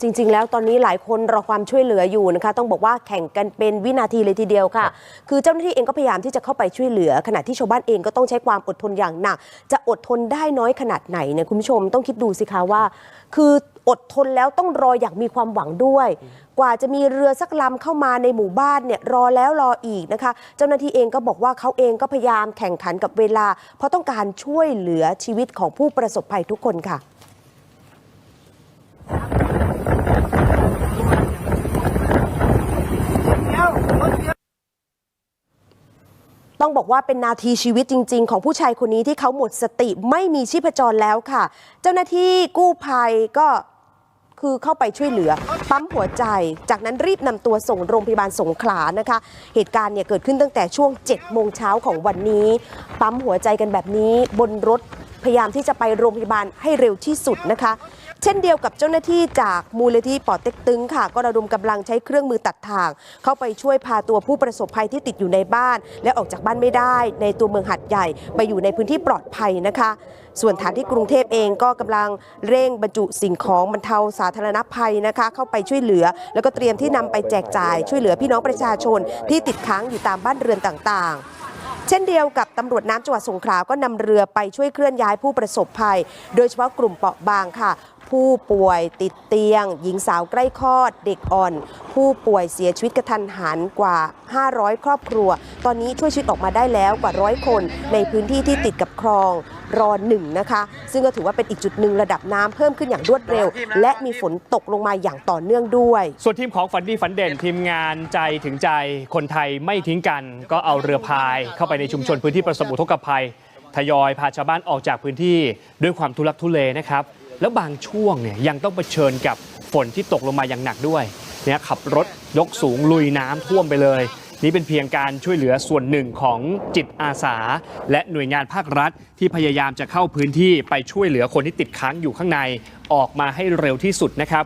จริง ๆ แล้วตอนนี้หลายคนรอความช่วยเหลืออยู่นะคะ ต้องบอกว่าแข่งกันเป็นวินาทีเลยทีเดียวค่ะ คือเจ้าหน้าที่เองก็พยายามที่จะเข้าไปช่วยเหลือ ขณะที่ชาวบ้านเองก็ต้องใช้ความอดทนอย่างหนัก จะอดทนได้น้อยขนาดไหนเนี่ยคุณผู้ชมต้องคิดดูสิคะว่า คืออดทนแล้วต้องรออย่างมีความหวังด้วย กว่าจะมีเรือสักลำเข้ามาในหมู่บ้านเนี่ยรอแล้วรออีกนะคะ เจ้าหน้าที่เองก็บอกว่าเขาเองก็พยายามแข่งขันกับเวลา เพราะต้องการช่วยเหลือชีวิตของผู้ประสบภัยทุกคนค่ะ ต้องบอกว่าเป็นนาทีชีวิตจริง ๆ ของผู้ชายคนนี้ที่เขาหมดสติไม่มีชีพจรแล้วค่ะ เจ้าหน้าที่กู้ภัยก็คือเข้าไปช่วยเหลือ ปั๊มหัวใจ จากนั้นรีบนำตัวส่งโรงพยาบาลสงขลานะคะ เหตุการณ์เนี่ยเกิดขึ้นตั้งแต่ช่วง7โมงเช้าของวันนี้ ปั๊มหัวใจกันแบบนี้บนรถ พยายามที่จะไปโรงพยาบาลให้เร็วที่สุดนะคะ เช่นเดียวกับเจ้าหน้าที่จากมูลนิธิปอเต็กตึงค่ะ ก็ระดมกำลังใช้เครื่องมือตัดทาง เข้าไปช่วยพาตัวผู้ประสบภัยที่ติดอยู่ในบ้าน และออกจากบ้านไม่ได้ ในตัวเมืองหัดใหญ่ไปอยู่ในพื้นที่ปลอดภัยนะคะ ส่วนฐานที่กรุงเทพเองก็กำลังเร่งบรรจุสิ่งของบรรเทาสาธารณภัยนะคะ เข้าไปช่วยเหลือ แล้วก็เตรียมที่นำไปแจกจ่าย ช่วยเหลือพี่น้องประชาชนที่ติดค้างอยู่ตามบ้านเรือนต่างๆ เช่นเดียวกับตำรวจน้ำจังหวัดสงขลาก็นำเรือไปช่วยเคลื่อนย้ายผู้ประสบภัย โดยเฉพาะกลุ่มเปราะบางค่ะ ผู้ป่วยติดเตียง หญิงสาวใกล้คลอด เด็กอ่อน ผู้ป่วยเสียชีวิตกระทันหันกว่า 500 ครอบครัว ตอนนี้ช่วยชีวิตออกมาได้แล้วกว่าร้อยคนในพื้นที่ที่ติดกับคลองรอหนึ่งนะคะ ซึ่งก็ถือว่าเป็นอีกจุดหนึ่งระดับน้ำเพิ่มขึ้นอย่างรวดเร็ว และมีฝนตกลงมาอย่างต่อเนื่องด้วย ส่วนทีมของฝันดีฝันเด่นทีมงานใจถึงใจคนไทยไม่ทิ้งกัน ก็เอาเรือพายเข้าไปในชุมชนพื้นที่ประสบอุทกภัย ทยอยพาชาวบ้านออกจากพื้นที่ด้วยความทุลักทุเลนะครับ แล้วบางช่วงเนี่ยยังต้องเผชิญกับฝนที่ตกลงมาอย่างหนักด้วยเนี่ยขับรถยกสูงลุยน้ำท่วมไปเลย นี่เป็นเพียงการช่วยเหลือส่วนหนึ่งของจิตอาสา และหน่วยงานภาครัฐที่พยายามจะเข้าพื้นที่ไปช่วยเหลือคนที่ติดค้างอยู่ข้างในออกมาให้เร็วที่สุดนะครับ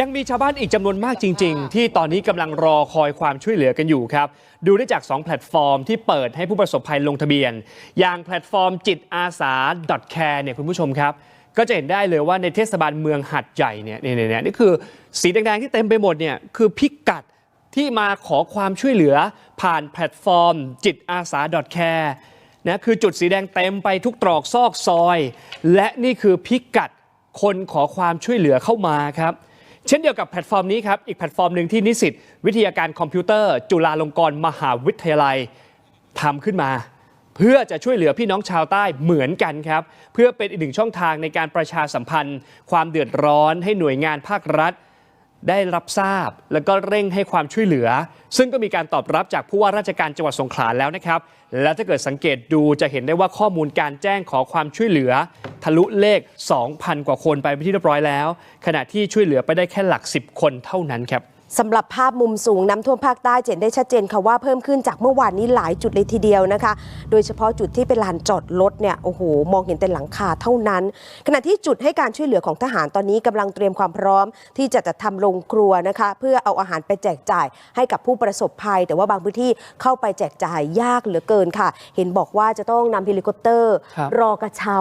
ยังมีชาวบ้านอีกจำนวนมากจริง ๆ ที่ตอนนี้กำลังรอคอยความช่วยเหลือกันอยู่ครับ ดูได้จาก 2 แพลตฟอร์มที่เปิดให้ผู้ประสบภัยลงทะเบียน อย่างแพลตฟอร์มจิตอาสา .care เนี่ยคุณผู้ชมครับ ก็จะเห็นได้เลยว่าในเทศบาลเมืองหัดใหญ่เนี่ยเนี่ยเนี่ยนี่คือสีแดงๆที่เต็มไปหมดเนี่ยคือพิกัดที่มาขอความช่วยเหลือผ่านแพลตฟอร์ม จิตอาสา .care นะคือจุดสีแดงเต็มไปทุกตรอกซอกซอย และนี่คือพิกัดคนขอความช่วยเหลือเข้ามาครับ เช่นเดียวกับแพลตฟอร์มนี้ครับ อีกแพลตฟอร์มหนึ่งที่นิสิตวิทยาการคอมพิวเตอร์ จุฬาลงกรณ์มหาวิทยาลัยทำขึ้นมา เพื่อจะช่วยเหลือพี่น้องชาวใต้เหมือนกันครับ เพื่อเป็นอีกหนึ่งช่องทางในการประชาสัมพันธ์ ความเดือดร้อนให้หน่วยงานภาครัฐ ได้รับทราบ แล้วก็เร่งให้ความช่วยเหลือ ซึ่งก็มีการตอบรับจากผู้ว่าราชการจังหวัดสงขลาแล้วนะครับ และถ้าเกิดสังเกตดูจะเห็นได้ว่าข้อมูลการแจ้งขอความช่วยเหลือ ทะลุเลข 2,000 กว่าคนไปเป็นที่เรียบร้อยแล้ว ขณะที่ช่วยเหลือไปได้แค่หลัก 10 คนเท่านั้นครับ สำหรับภาพมุมสูงน้ำท่วมภาคใต้จะเห็นได้ชัดเจนค่ะว่าเพิ่มขึ้นจากเมื่อวานนี้หลายจุดเลยทีเดียวนะคะ โดยเฉพาะจุดที่เป็นลานจอดรถเนี่ยโอ้โหมองเห็นแต่หลังคาเท่านั้น ขณะที่จุดให้การช่วยเหลือของทหารตอนนี้กำลังเตรียมความพร้อม ที่จะจัดทำโรงครัวนะคะ เพื่อเอาอาหารไปแจกจ่ายให้กับผู้ประสบภัย แต่ว่าบางพื้นที่เข้าไปแจกจ่ายยากเหลือเกินค่ะ เห็นบอกว่าจะต้องนำเฮลิคอปเตอร์ครับรอกระเช้า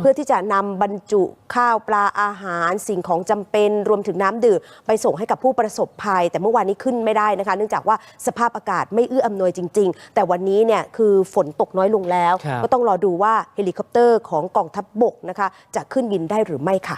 เพื่อที่จะนำบรรจุข้าวปลาอาหาร สิ่งของจำเป็นรวมถึงน้ำดื่มไปส่งให้กับผู้ประสบภัย แต่เมื่อวานนี้ขึ้นไม่ได้นะคะ เนื่องจากว่าสภาพอากาศไม่เอื้ออำนวยจริง ๆ แต่วันนี้เนี่ยคือฝนตกน้อยลงแล้วครับก็ต้องรอดูว่าเฮลิคอปเตอร์ของกองทัพบบกนะคะ จะขึ้นบินได้หรือไม่ค่ะ